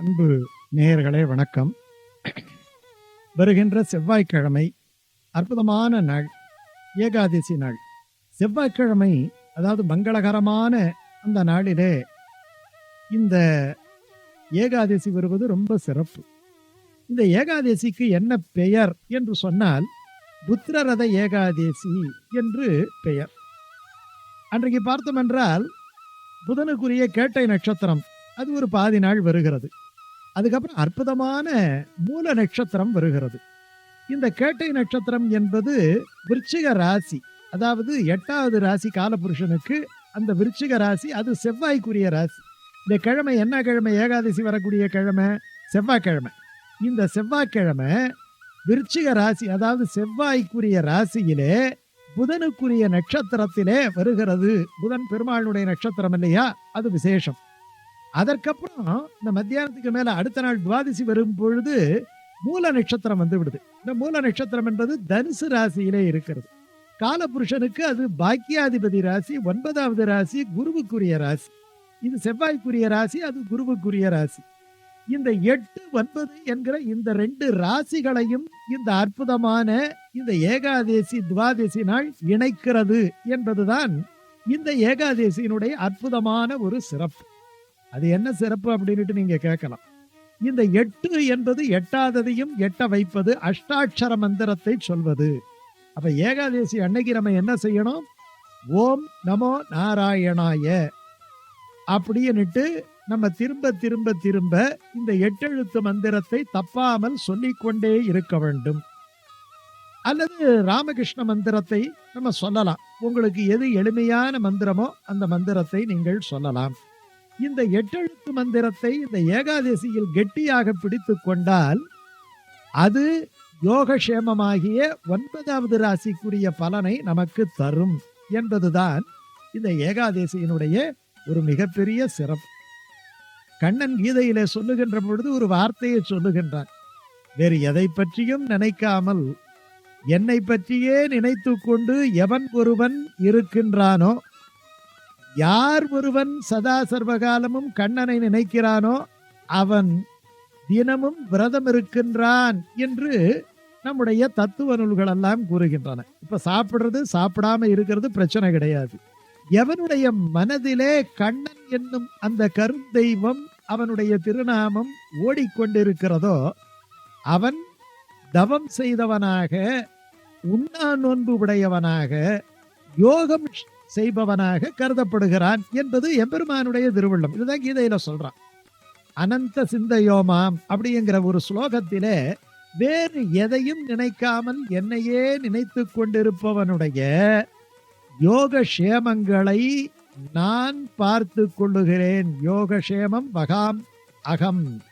அன்பு நேயர்களே வணக்கம். வருகின்ற செவ்வாய்க்கிழமை அற்புதமான நாள் ஏகாதசி நாள். செவ்வாய்க்கிழமை அதாவது மங்களகரமான அந்த நாளிலே இந்த ஏகாதசி வருவது ரொம்ப சிறப்பு. இந்த ஏகாதசிக்கு என்ன பெயர் என்று சொன்னால் புத்திரரத ஏகாதசி என்று பெயர். அன்றைக்கு பார்த்தோம் என்றால் புதனுக்குரிய கேட்டை நட்சத்திரம் அது ஒரு பாதி நாள் வருகிறது. அதுக்கப்புறம் அற்புதமான மூல நட்சத்திரம் வருகிறது. இந்த கேட்டை நட்சத்திரம் என்பது விருச்சிக ராசி. அதாவது எட்டாவது ராசி காலபுருஷனுக்கு அந்த விருச்சிக ராசி அது செவ்வாய்க்குரிய ராசி. இந்த கிழமை என்ன கிழமை? ஏகாதசி வரக்கூடிய கிழமை செவ்வாய்க்கிழமை. இந்த செவ்வாய்க்கிழமை விருச்சிக ராசி அதாவது செவ்வாய்க்குரிய ராசியிலே புதனுக்குரிய நட்சத்திரத்திலே வருகிறது. புதன் பெருமாளுடைய நட்சத்திரம் இல்லையா? அது விசேஷம். அதற்கப்புறம் இந்த மத்தியானத்துக்கு மேல அடுத்த நாள் துவாதசி வரும் பொழுது மூல நட்சத்திரம் வந்து விடுது. இந்த மூல நட்சத்திரம் என்பது தனுசு ராசியிலே இருக்கிறது. காலபுருஷனுக்கு அது பாக்கியாதிபதி ராசி ஒன்பதாவது ராசி குருவுக்குரிய ராசி. இது செவ்வாய்க்குரிய ராசி அது குருவுக்குரிய ராசி. இந்த எட்டு ஒன்பது என்கிற இந்த ரெண்டு ராசிகளையும் இந்த அற்புதமான இந்த ஏகாதேசி துவாதசி நாள் இணைக்கிறது என்பதுதான் இந்த ஏகாதேசியினுடைய அற்புதமான ஒரு சிறப்பு. அது என்ன சிறப்பு அப்படின்ட்டு நீங்க கேட்கலாம். இந்த எட்டு என்பது எட்டாததையும் எட்ட வைப்பது அஷ்டாட்சர மந்திரத்தை சொல்வது. அப்ப ஏகாதேசி அன்னைக்கு நம்ம என்ன செய்யணும்? ஓம் நமோ நாராயணாய அப்படின்னுட்டு நம்ம திரும்ப திரும்ப திரும்ப இந்த எட்டெழுத்து மந்திரத்தை தப்பாமல் சொல்லிக்கொண்டே இருக்க வேண்டும். அல்லது ராமகிருஷ்ண மந்திரத்தை நம்ம சொல்லலாம். உங்களுக்கு எது எளிமையான மந்திரமோ அந்த மந்திரத்தை நீங்கள் சொல்லலாம். இந்த எட்டெழுத்து மந்திரத்தை இந்த ஏகாதசியில் கெட்டியாக பிடித்து கொண்டால் அது யோகக்ஷேமமாகிய ஒன்பதாவது ராசிக்குரிய பலனை நமக்கு தரும் என்பதுதான் இந்த ஏகாதசியினுடைய ஒரு மிகப்பெரிய சிறப்பு. கண்ணன் கீதையிலே சொல்லுகின்ற பொழுது ஒரு வார்த்தையை சொல்லுகின்றான் வேறு எதை பற்றியும் நினைக்காமல் என்னை பற்றியே நினைத்து கொண்டு எவன் ஒருவன் இருக்கின்றானோ யார் ஒருவன் சதா சர்வகாலமும் கண்ணனை நினைக்கிறானோ அவன் தினமும் விரதம் இருக்கின்றான் என்று நம்முடைய தத்துவ நூல்கள் எல்லாம் கூறுகின்றன. இப்ப சாப்பிடுறது சாப்பிடாம இருக்கிறது பிரச்சனை கிடையாது. எவனுடைய மனதிலே கண்ணன் என்னும் அந்த கருந்தெய்வம் அவனுடைய திருநாமம் ஓடிக்கொண்டிருக்கிறதோ அவன் தவம் செய்தவனாக உண்ணா நோன்பு உடையவனாக யோகம் செய்பவனாக கருதப்படுகிறான் என்பது எம்பெருமானுடைய திருவள்ளம். இதுதான் கீதையில சொல்றான். அனந்த சிந்தையோமாம் அப்படிங்கிற ஒரு ஸ்லோகத்திலே வேறு எதையும் நினைக்காமல் என்னையே நினைத்து கொண்டிருப்பவனுடைய யோகக்ஷேமங்களை நான் பார்த்து கொள்ளுகிறேன். யோகக்ஷேமம் வகாம் அகம்.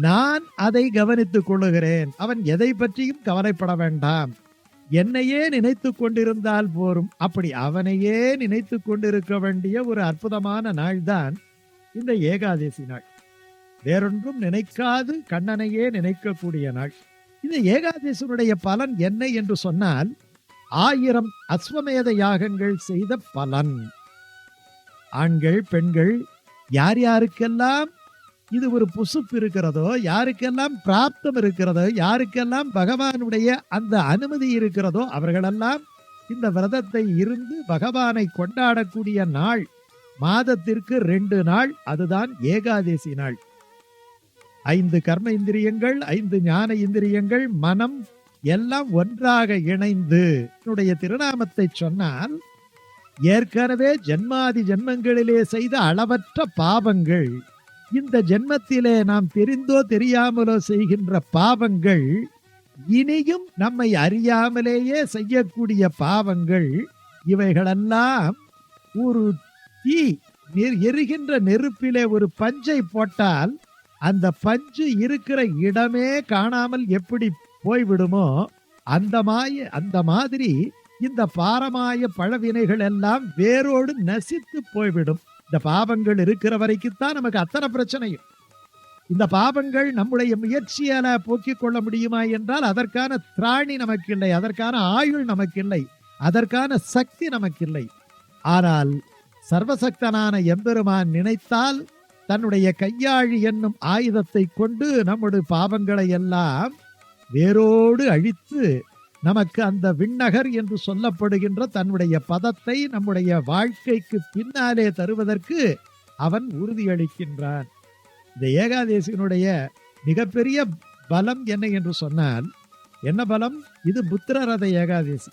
நான் அதை கவனித்துக் கொள்ளுகிறேன். அவன் எதை பற்றியும் கவலைப்பட வேண்டாம். என்னையே நினைத்து கொண்டிருந்தால் போரும். அப்படி அவனையே நினைத்து கொண்டிருக்க வேண்டிய ஒரு அற்புதமான நாள்தான் இந்த ஏகாதசி நாள். வேறொன்றும் நினைக்காது கண்ணனையே நினைக்கக்கூடிய நாள். இந்த ஏகாதசியினுடைய பலன் என்ன என்று சொன்னால் ஆயிரம் அஸ்வமேத யாகங்கள் செய்த பலன். ஆண்கள் பெண்கள் யார் யாருக்கெல்லாம் இது ஒரு புசுப்பு இருக்கிறதோ யாருக்கெல்லாம் பிராப்தம் இருக்கிறதோ யாருக்கெல்லாம் பகவானுடைய அந்த அனுமதி இருக்கிறதோ அவர்களெல்லாம் இந்த விரதத்தை இருந்து பகவானை கொண்டாடக்கூடிய நாள் மாதத்திற்கு ரெண்டு நாள் அதுதான் ஏகாதசி நாள். ஐந்து கர்ம இந்திரியங்கள் ஐந்து ஞான இந்திரியங்கள் மனம் எல்லாம் ஒன்றாக இணைந்து என்னுடைய திருநாமத்தை சொன்னால் ஏற்கனவே ஜென்மாதி ஜென்மங்களிலே செய்த அளவற்ற பாவங்கள் இந்த ஜென்மத்திலே நாம் தெரிந்தோ தெரியாமலோ செய்கின்ற பாவங்கள் இனியும் நம்மை அறியாமலேயே செய்யக்கூடிய பாவங்கள் இவைகளெல்லாம் ஒரு தீ எரிகின்ற நெருப்பிலே ஒரு பஞ்சை போட்டால் அந்த பஞ்சு இருக்கிற இடமே காணாமல் எப்படி போய்விடுமோ அந்த மாய அந்த மாதிரி இந்த பாரமாய பழவினைகள் எல்லாம் வேரோடு நசித்து போய்விடும். இந்த பாவங்கள் இருக்கிற வரைக்கும்தான் நமக்கு அத்தனை பிரச்சனையும். இந்த பாவங்கள் நம்முடைய முயற்சியால போக்கிக் கொள்ள முடியுமா என்றால் அதற்கான திராணி நமக்கு இல்லை அதற்கான ஆயுள் நமக்கு இல்லை அதற்கான சக்தி நமக்கு இல்லை ஆனால் சர்வசக்தனான எம்பெருமான் நினைத்தால் தன்னுடைய கையாழி என்னும் ஆயுதத்தை கொண்டு நம்முடைய பாவங்களை எல்லாம் வேரோடு அழித்து நமக்கு அந்த விண்ணகர் என்று சொல்லப்படுகின்ற தன்னுடைய பதத்தை நம்முடைய வாழ்க்கைக்கு பின்னாலே தருவதற்கு அவன் உறுதியளிக்கின்றான். இந்த ஏகாதேசியினுடைய மிகப்பெரிய பலம் என்ன என்று சொன்னால் என்ன பலம்? இது புத்திரரத ஏகாதேசி.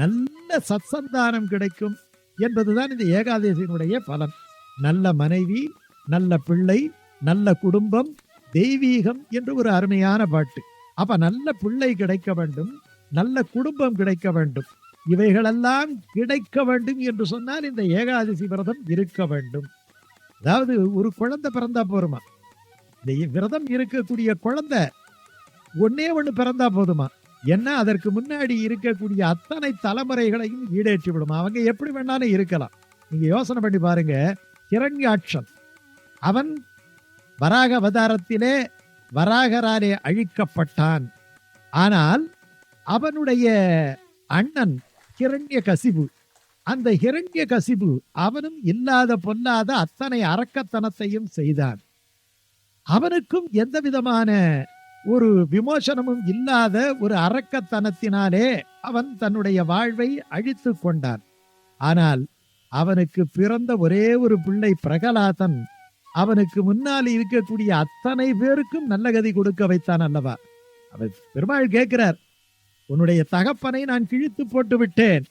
நல்ல சத்சந்தானம் கிடைக்கும் என்பதுதான் இந்த ஏகாதேசியினுடைய பலன் நல்ல மனைவி நல்ல பிள்ளை நல்ல குடும்பம் தெய்வீகம் என்று ஒரு அருமையான பாட்டு. அப்ப நல்ல பிள்ளை கிடைக்க வேண்டும். நல்ல குடும்பம் கிடைக்க வேண்டும். இவைகளெல்லாம் கிடைக்க வேண்டும் என்று சொன்னால் இந்த ஏகாதசி விரதம் இருக்க வேண்டும். அதாவது ஒரு குழந்தை பிறந்தா போருமா இந்த விரதம் இருக்கக்கூடிய குழந்தை ஒன்னே ஒன்று பிறந்தா போதுமா? என்ன அதற்கு முன்னாடி இருக்கக்கூடிய அத்தனை தலைமுறைகளையும் ஈடேற்றி விடுமா. அவங்க எப்படி வேணாலும் இருக்கலாம். நீங்க யோசனை பண்ணி பாருங்க. கிரண்யாட்சன் அவன் வராக அவதாரத்திலே வராகராலே அழிக்கப்பட்டான். ஆனால் அவனுடைய அண்ணன் ஹிரண்ய கசிபு அந்த ஹிரண்ய கசிபு அவனும் இல்லாத பொல்லாத அத்தனை அரக்கத்தனத்தையும் செய்தான். அவனுக்கும் எந்த விதமான ஒரு விமோசனமும் இல்லாத ஒரு அரக்கத்தனத்தினாலே அவன் தன்னுடைய வாழ்வை அழித்து கொண்டான். ஆனால் அவனுக்கு பிறந்த ஒரே ஒரு பிள்ளை பிரகலாதன் அவனுக்கு முன்னால் இருக்கக்கூடிய அத்தனை பேருக்கும் நல்ல கதி கொடுக்க வைத்தான் அல்லவா? அவர் பெருமாள் கேட்கிறார் உன்னுடைய தகப்பனை நான் கிழித்து போட்டு விட்டேன்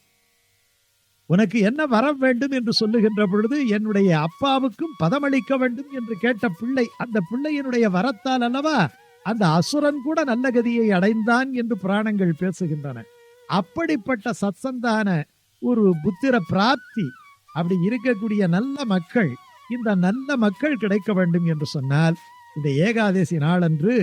உனக்கு என்ன வர வேண்டும் என்று சொல்லுகின்ற பொழுது என்னுடைய அப்பாவுக்கும் பதமளிக்க வேண்டும் என்று கேட்ட பிள்ளை அந்த பிள்ளையினுடைய வரத்தால் அல்லவா அந்த அசுரன் கூட நல்ல கதியை அடைந்தான் என்று புராணங்கள் பேசுகின்றன. அப்படிப்பட்ட சத்சந்தான ஒரு புத்திர பிராப்தி அப்படி இருக்கக்கூடிய நல்ல மக்கள் இந்த நல்ல மக்கள் கிடைக்க வேண்டும் என்று சொன்னால் இந்த ஏகாதசி நாளன்று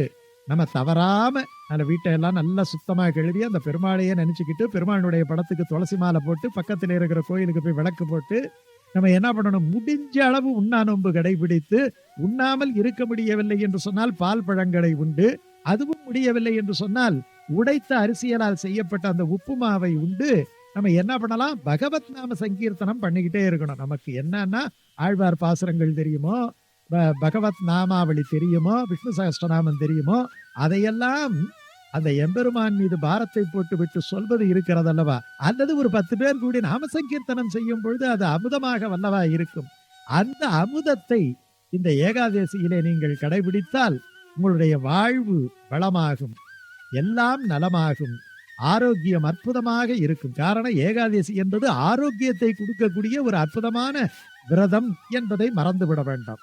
நம்ம தவறாம அந்த வீட்டை எல்லாம் நல்லா சுத்தமா கழுவி அந்த பெருமாளையே நினைச்சுக்கிட்டு பெருமாளுடைய படத்துக்கு துளசி மாலை போட்டு பக்கத்தில் இருக்கிற கோயிலுக்கு போய் விளக்கு போட்டு நம்ம என்ன பண்ணணும்? முடிஞ்ச அளவு உண்ணா நோன்பு கடைபிடித்து உண்ணாமல் இருக்க முடியவில்லை என்று சொன்னால் பால் பழங்களை உண்டு. அதுவும் முடியவில்லை என்று சொன்னால் உடைத்த அரிசியலால் செய்யப்பட்ட அந்த உப்புமாவை உண்டு. நம்ம என்ன பண்ணலாம்? பகவத் நாம சங்கீர்த்தனம் பண்ணிக்கிட்டே இருக்கணும். நமக்கு என்னன்னா ஆழ்வார் பாசுரங்கள் தெரியுமோ? பகவத் நாமாவளி தெரியுமோ? விஷ்ணு சகஸ்டநாமம் தெரியுமோ? அதையெல்லாம் அந்த எம்பெருமான் மீது பாரத்தை போட்டு விட்டு சொல்வது இருக்கிறது அல்லவா அல்லது ஒரு பத்து பேர் கூடி நாம சங்கீர்த்தனம் செய்யும் பொழுது அது அமுதமாக வல்லவா இருக்கும்? அந்த அமுதத்தை இந்த ஏகாதசியிலே நீங்கள் கடைபிடித்தால் உங்களுடைய வாழ்வு வளமாகும். எல்லாம் நலமாகும். ஆரோக்கியம் அற்புதமாக இருக்கும். காரணம் ஏகாதசி என்பது ஆரோக்கியத்தை கொடுக்கக்கூடிய ஒரு அற்புதமான விரதம் என்பதை மறந்துவிட வேண்டாம்.